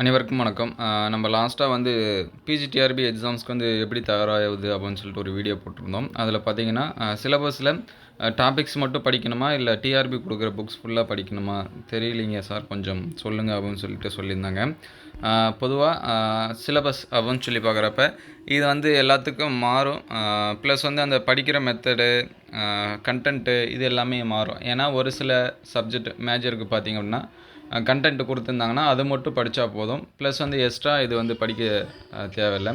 அனைவருக்கும் வணக்கம். நம்ம லாஸ்ட்டாக வந்து பிஜிடிஆர்பி எக்ஸாம்ஸ்க்கு வந்து எப்படி தயாராகுது அப்படின்னு சொல்லிட்டு ஒரு வீடியோ போட்டிருந்தோம். அதில் பார்த்தீங்கன்னா சிலபஸில் டாபிக்ஸ் மட்டும் படிக்கணுமா? இல்லை டிஆர்பி கொடுக்குற புக்ஸ் ஃபுல்லாக படிக்கணுமா? தெரியலிங்க சார் கொஞ்சம் சொல்லுங்கள் அப்படின்னு சொல்லிட்டு சொல்லியிருந்தாங்க. பொதுவாக சிலபஸ் அப்படின்னு சொல்லி பார்க்குறப்ப இது வந்து எல்லாத்துக்கும் மாறும். ப்ளஸ் வந்து அந்த படிக்கிற மெத்தடு கண்டென்ட்டு இது எல்லாமே மாறும். ஏன்னா ஒரு சில சப்ஜெக்ட் மேஜருக்கு பார்த்திங்க அப்படின்னா கண்டென்ட் கொடுத்துருந்தாங்கன்னா அது மட்டும் படித்தா போதும். ப்ளஸ் வந்து எக்ஸ்ட்ரா இது வந்து படிக்க தேவையில்லை.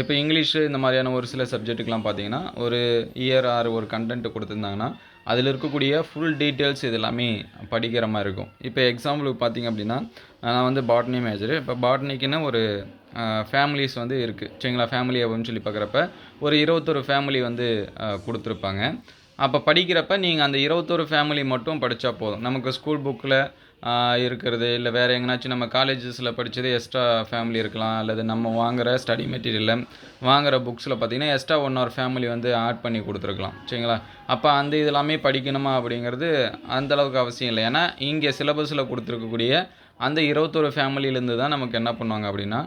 இப்போ இங்கிலீஷு இந்த மாதிரியான ஒரு சில சப்ஜெக்ட்டுக்கெலாம் பார்த்தீங்கன்னா ஒரு இயர் ஆறு ஒரு கண்டென்ட் கொடுத்துருந்தாங்கன்னா அதில் இருக்கக்கூடிய ஃபுல் டீட்டெயில்ஸ் இது எல்லாமே படிக்கிற மாதிரி இருக்கும். இப்போ எக்ஸாம்பிளுக்கு பார்த்தீங்க அப்படின்னா நான் வந்து பாட்னி மேஜரு இப்போ பாட்னிக்குன்னு ஒரு ஃபேமிலிஸ் வந்து இருக்குது சரிங்களா? ஃபேமிலி அப்படின்னு சொல்லி பார்க்குறப்ப ஒரு இருபத்தொரு ஃபேமிலி வந்து கொடுத்துருப்பாங்க. அப்போ படிக்கிறப்ப நீங்கள் அந்த இருபத்தொரு ஃபேமிலி மட்டும் படித்தா போதும். நமக்கு ஸ்கூல் புக்கில் இருக்கிறது இல்லை வேறு எங்கேனாச்சும் நம்ம காலேஜஸில் படித்தது எக்ஸ்ட்ரா ஃபேமிலி இருக்கலாம் அல்லது நம்ம வாங்குகிற ஸ்டடி மெட்டீரியலில் வாங்குகிற புக்ஸில் பார்த்தீங்கன்னா எக்ஸ்ட்ரா ஒன் ஹவர் ஃபேமிலி வந்து ஆட் பண்ணி கொடுத்துருக்கலாம். சரிங்களா? அப்போ அந்த இது எல்லாமே படிக்கணுமா அப்படிங்கிறது அந்தளவுக்கு அவசியம் இல்லை. ஏன்னா இங்கே சிலபஸில் கொடுத்துருக்கக்கூடிய அந்த இருபத்தொரு ஃபேமிலியிலேருந்து தான் நமக்கு என்ன பண்ணுவாங்க அப்படின்னா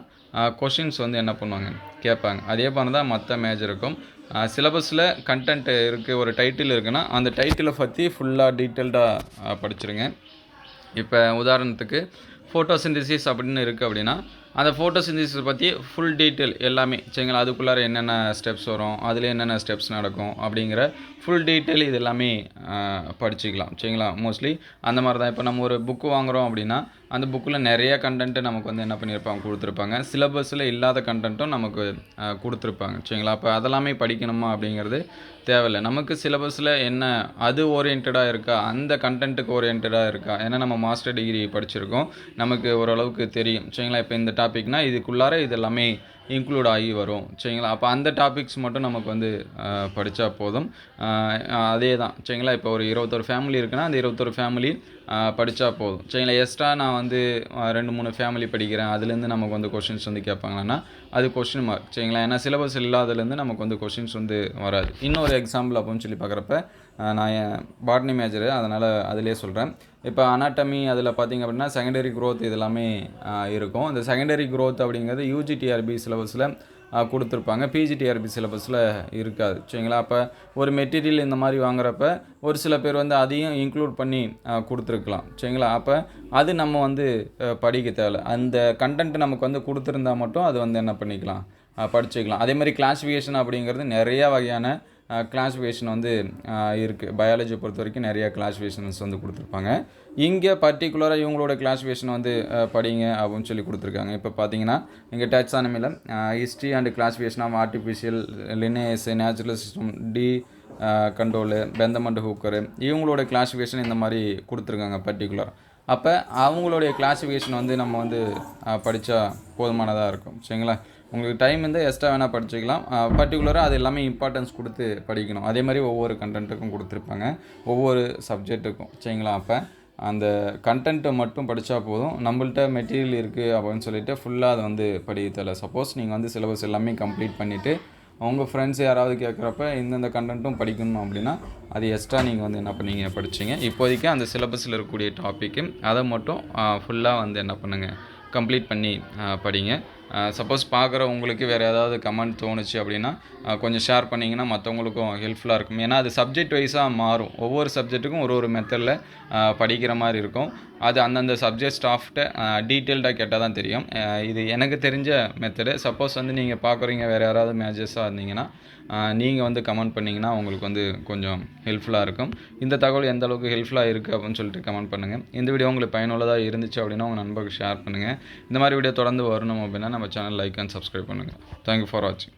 கொஷின்ஸ் வந்து என்ன பண்ணுவாங்க? கேட்பாங்க. அதே மாதிரி தான் மற்ற மேஜருக்கும் சிலபஸில் கண்டென்ட் இருக்குது ஒரு டைட்டில் இருக்குன்னா அந்த டைட்டிலை பற்றி ஃபுல்லாக டீட்டெயில்டாக படிச்சிருங்க. இப்போ உதாரணத்துக்கு ஃபோட்டோசிந்தசிஸ் அப்படின்னு இருக்குது அப்படின்னா அந்த ஃபோட்டோசிந்தசிஸ் பற்றி ஃபுல் டீட்டெயில் எல்லாமே சரிங்களா? அதுக்குள்ளார என்னென்ன ஸ்டெப்ஸ் வரும் அதில் என்னென்ன ஸ்டெப்ஸ் நடக்கும் அப்படிங்கிற ஃபுல் டீட்டெயில் இது எல்லாமே படிச்சுக்கலாம். சரிங்களா? மோஸ்ட்லி அந்த மாதிரி தான் இப்போ நம்ம ஒரு புக்கு வாங்குகிறோம் அப்படின்னா அந்த புக்கில் நிறைய கண்டென்ட்டு நமக்கு வந்து என்ன பண்ணியிருப்பாங்க கொடுத்துருப்பாங்க. சிலபஸில் இல்லாத கண்டென்ட்டும் நமக்கு கொடுத்துருப்பாங்க. சரிங்களா? அப்போ அதெல்லாமே படிக்கணுமா அப்படிங்கிறது தேவையில்லை. நமக்கு சிலபஸில் என்ன அது ஓரியன்டாக இருக்கா? அந்த கண்டென்ட்டுக்கு ஓரியன்டாக இருக்கா? ஏன்னா நம்ம மாஸ்டர் டிகிரி படிச்சிருக்கோம். நமக்கு ஓரளவுக்கு தெரியும். சரிங்களா? இப்போ இந்த டாப்பிக்னால் இதுக்குள்ளார இது எல்லாமே இன்க்ளூட் ஆகி வரும். சரிங்களா? அப்போ அந்த டாபிக்ஸ் மட்டும் நமக்கு வந்து படித்தா போதும். அதே தான் சரிங்களா? இப்போ ஒரு இருபத்தொரு ஃபேமிலி இருக்குன்னா அந்த இருபத்தொரு ஃபேமிலி படித்தா போதும். சரிங்களா? எக்ஸ்ட்ரா நான் வந்து ரெண்டு மூணு ஃபேமிலி படிக்கிறேன். அதுலேருந்து நமக்கு வந்து கொஷின்ஸ் வந்து கேட்பாங்கன்னா அது கொஷின் மார்க் சரிங்களா? ஏன்னா சிலபஸ் இல்லாததுலேருந்து நமக்கு வந்து கொஷின்ஸ் வந்து வராது. இன்னொரு எக்ஸாம்பிள் அப்படின்னு சொல்லி பார்க்குறப்ப நான் என் பாட்னி மேஜரு அதனால் அதிலே சொல்கிறேன் இப்போ அனாட்டமி அதில் பார்த்தீங்க அப்படின்னா செகண்டரி க்ரோத் இது எல்லாமே இருக்கும். இந்த செகண்டரி க்ரோத் அப்படிங்கிறது யூஜிடிஆர்பி சிலபஸில் கொடுத்துருப்பாங்க. பிஜிடிஆர்பி சிலபஸில் இருக்காது. சரிங்களா? அப்போ ஒரு மெட்டீரியல் இந்த மாதிரி வாங்குறப்ப ஒரு சில பேர் வந்து அதையும் இன்க்ளூட் பண்ணி கொடுத்துருக்கலாம். சரிங்களா? அப்போ அது நம்ம வந்து படிக்க தேவையில்ல. அந்த கண்டென்ட் நமக்கு வந்து கொடுத்துருந்தா மட்டும் அது வந்து என்ன பண்ணிக்கலாம்? படிச்சுக்கலாம். அதே மாதிரி கிளாஸிஃபிகேஷன் அப்படிங்கிறது நிறையா வகையான கிளாஸிஃபிகேஷன் வந்து இருக்குது பயாலஜி பொறுத்த வரைக்கும் நிறையா கிளாஸிஃபிகேஷன்ஸ் வந்து கொடுத்துருப்பாங்க. இங்கே பர்டிகுலராக இவங்களோட கிளாஸிஃபிகேஷன் வந்து படிங்க அப்படின்னு சொல்லி கொடுத்துருக்காங்க. இப்போ பார்த்தீங்கன்னா இங்கே டாக்ஸானமியில் history and classification of artificial Linnaeus natural system de Candolle Bentham and Hooker இவங்களோட கிளாஸிஃபிகேஷன் இந்த மாதிரி கொடுத்துருக்காங்க பர்டிகுலர் அப்போ அவங்களுடைய கிளாஸிஃபிகேஷன் வந்து நம்ம வந்து படித்தா போதுமானதாக இருக்கும். சரிங்களா? உங்களுக்கு டைம் வந்து எக்ஸ்ட்ரா வேணால் படிச்சுக்கலாம். பர்டிகுலராக அது எல்லாமே இம்பார்ட்டன்ஸ் கொடுத்து படிக்கணும். அதே மாதிரி ஒவ்வொரு கண்டென்ட்டுக்கும் கொடுத்துருப்பாங்க. ஒவ்வொரு சப்ஜெக்ட்டுக்கும் சரிங்களா? அப்போ அந்த கண்டென்ட்டை மட்டும் படித்தா போதும். நம்மள்ட்ட மெட்டீரியல் இருக்குது அப்படின்னு சொல்லிட்டு ஃபுல்லாக அதை வந்து படிக்க தேவை சப்போஸ் நீங்கள் வந்து சிலபஸ் எல்லாமே கம்ப்ளீட் பண்ணிவிட்டு உங்கள் ஃப்ரெண்ட்ஸ் யாராவது கேட்குறப்ப இந்தந்த கண்டென்ட்டும் படிக்கணும் அப்படின்னா அது எக்ஸ்ட்ரா நீங்கள் வந்து என்ன பண்ணீங்க? படிச்சிங்க. இப்போதைக்கு அந்த சிலபஸில் இருக்கக்கூடிய டாப்பிக்கு அதை மட்டும் ஃபுல்லாக வந்து என்ன பண்ணுங்கள் கம்ப்ளீட் பண்ணி படிங்க. சப்போஸ் பார்க்குற உங்களுக்கு வேறு ஏதாவது கமெண்ட் தோணுச்சு அப்படின்னா கொஞ்சம் ஷேர் பண்ணிங்கன்னா மற்றவங்களுக்கும் ஹெல்ப்ஃபுல்லாக இருக்கும். ஏன்னா அது சப்ஜெக்ட் வைஸாக மாறும். ஒவ்வொரு சப்ஜெக்ட்டுக்கும் ஒரு ஒரு மெத்தடில் படிக்கிற மாதிரி இருக்கும். அது அந்தந்த சப்ஜெக்ட் ஸ்டாஃப்கிட்ட டீட்டெயில்டாக கேட்டால் தான் தெரியும். இது எனக்கு தெரிஞ்ச மெத்தடு சப்போஸ் வந்து நீங்கள் பார்க்குறீங்க வேறு யாராவது மேஜஸாக இருந்தீங்கன்னா நீங்கள் வந்து கமெண்ட் பண்ணிங்கன்னா உங்களுக்கு வந்து கொஞ்சம் ஹெல்ப்ஃபுல்லாக இருக்கும். இந்த தகவல் எந்த அளவுக்கு ஹெல்ப்ஃபுல்லாக இருக்குது அப்படின்னு சொல்லிட்டு கமெண்ட் பண்ணுங்கள் இந்த வீடியோ உங்களுக்கு பயனுள்ளதாக இருந்துச்சு அப்படின்னா உங்கள் நண்பருக்கு ஷேர் பண்ணுங்கள் இந்த மாதிரி வீடியோ தொடர்ந்து வரணும் அப்படின்னா நம்ம நம்ம சேனல் லைக் அண்ட் சப்ஸ்கிரைப் பண்ணுங்கள் தேங்க்யூ ஃபார் வாட்சிங்